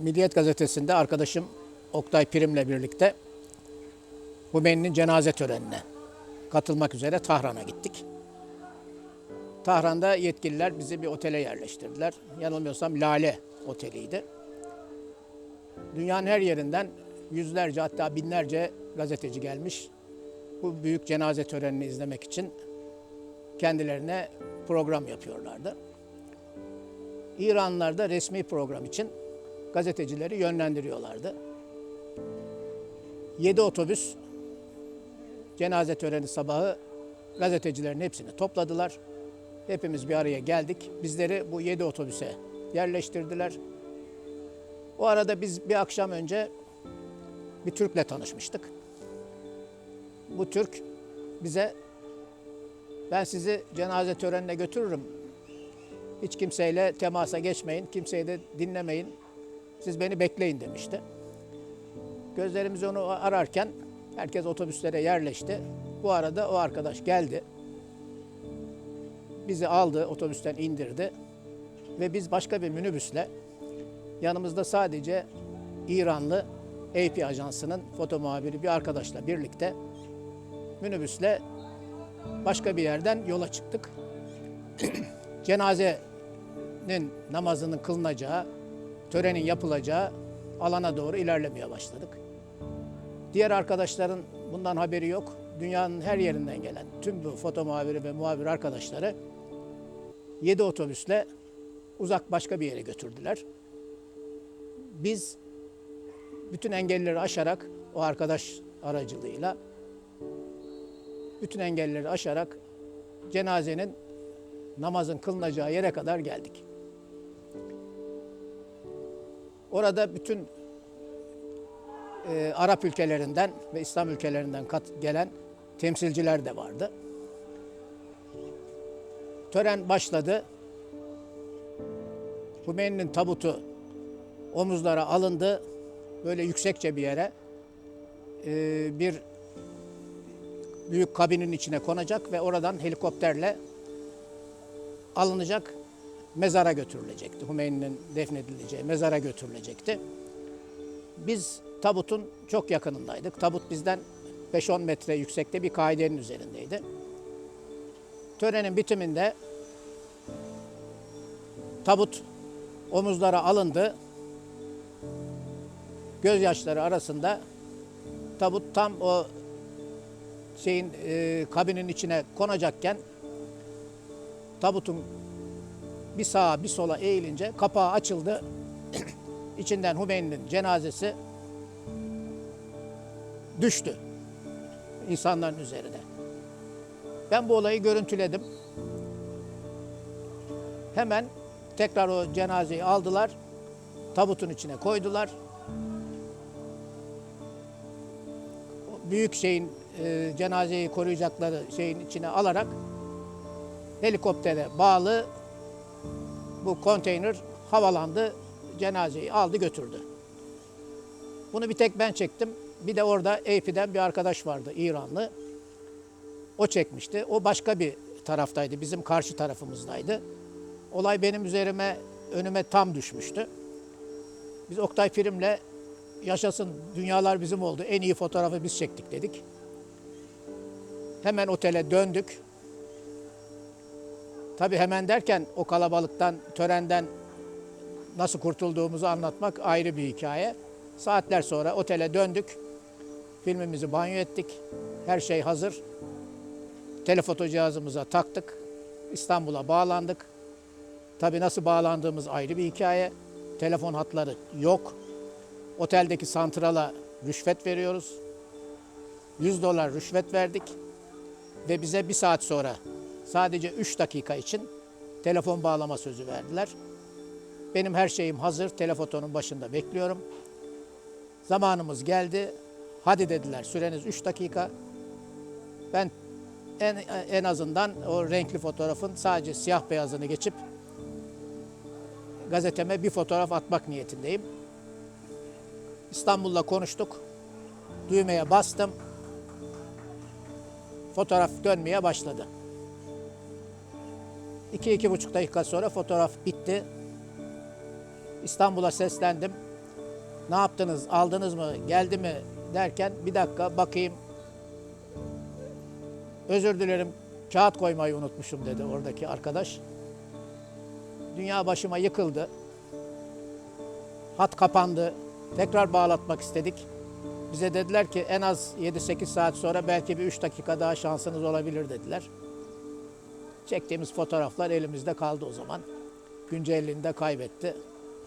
Milliyet Gazetesi'nde arkadaşım Oktay Prim'le birlikte Hümeyni'nin cenaze törenine katılmak üzere Tahran'a gittik. Tahran'da yetkililer bizi bir otele yerleştirdiler. Yanılmıyorsam Lale Oteli'ydi. Dünyanın her yerinden yüzlerce hatta binlerce gazeteci gelmiş. Bu büyük cenaze törenini izlemek için kendilerine program yapıyorlardı. İranlılar da resmi program için gazetecileri yönlendiriyorlardı. 7 otobüs cenaze töreni sabahı gazetecilerin hepsini topladılar. Hepimiz bir araya geldik. Bizleri bu 7 otobüse yerleştirdiler. O arada biz bir akşam önce bir Türk'le tanışmıştık. Bu Türk bize ben sizi cenaze törenine götürürüm. Hiç kimseyle temasa geçmeyin, kimseyi de dinlemeyin. Siz beni bekleyin demişti. Gözlerimiz onu ararken herkes otobüslere yerleşti. Bu arada o arkadaş geldi. Bizi aldı, otobüsten indirdi. Ve biz başka bir minibüsle yanımızda sadece İranlı AP ajansının foto muhabiri bir arkadaşla birlikte minibüsle başka bir yerden yola çıktık. Cenazenin namazının kılınacağı, törenin yapılacağı alana doğru ilerlemeye başladık. Diğer arkadaşların bundan haberi yok. Dünyanın her yerinden gelen tüm bu foto muhabiri ve muhabir arkadaşları 7 otobüsle uzak başka bir yere götürdüler. Biz bütün engelleri aşarak o arkadaş aracılığıyla bütün engelleri aşarak cenazenin namazın kılınacağı yere kadar geldik. Orada bütün e, Arap ülkelerinden ve İslam ülkelerinden kat, gelen temsilciler de vardı. Tören başladı. Hümeyni'nin tabutu omuzlara alındı. Böyle yüksekçe bir yere e, bir büyük kabinin içine konacak ve oradan helikopterle alınacak mezara götürülecekti. Hümeyni'nin defnedileceği mezara götürülecekti. Biz tabutun çok yakınındaydık. Tabut bizden 5-10 metre yüksekte bir kaidenin üzerindeydi. Törenin bitiminde tabut omuzlara alındı. Gözyaşları arasında tabut tam o şeyin e, kabinin içine konacakken tabutun bir sağa bir sola eğilince kapağı açıldı. İçinden Hümeyni'nin cenazesi düştü insanların üzerine. Ben bu olayı görüntüledim. Hemen tekrar o cenazeyi aldılar. Tabutun içine koydular. Büyük şeyin e, cenazeyi koruyacakları şeyin içine alarak helikoptere bağlı bu konteyner havalandı, cenazeyi aldı götürdü. Bunu bir tek ben çektim. Bir de orada AP'den bir arkadaş vardı İranlı. O çekmişti. O başka bir taraftaydı. Bizim karşı tarafımızdaydı. Olay benim üzerime, önüme tam düşmüştü. Biz Oktay Film'le yaşasın dünyalar bizim oldu. En iyi fotoğrafı biz çektik dedik. Hemen otele döndük. Tabii hemen derken o kalabalıktan, törenden nasıl kurtulduğumuzu anlatmak ayrı bir hikaye. Saatler sonra otele döndük. Filmimizi banyo ettik. Her şey hazır. Telefoto cihazımıza taktık. İstanbul'a bağlandık. Tabii nasıl bağlandığımız ayrı bir hikaye. Telefon hatları yok. Oteldeki santrala rüşvet veriyoruz. 100 dolar rüşvet verdik. Ve bize bir saat sonra sadece 3 dakika için telefon bağlama sözü verdiler. Benim her şeyim hazır. Telefotonun başında bekliyorum. Zamanımız geldi. Hadi dediler süreniz 3 dakika. Ben en, en azından o renkli fotoğrafın sadece siyah beyazını geçip gazeteme bir fotoğraf atmak niyetindeyim. İstanbul'la konuştuk. Düğmeye bastım. Fotoğraf dönmeye başladı. İki, iki buçuk dakika sonra fotoğraf bitti. İstanbul'a seslendim. Ne yaptınız? Aldınız mı? Geldi mi? Derken bir dakika bakayım. Özür dilerim. Kağıt koymayı unutmuşum dedi oradaki arkadaş. Dünya başıma yıkıldı. Hat kapandı. Tekrar bağlatmak istedik. Bize dediler ki en az 7-8 saat sonra belki bir 3 dakika daha şansınız olabilir dediler. Çektiğimiz fotoğraflar elimizde kaldı o zaman. Güncelliğini de kaybetti.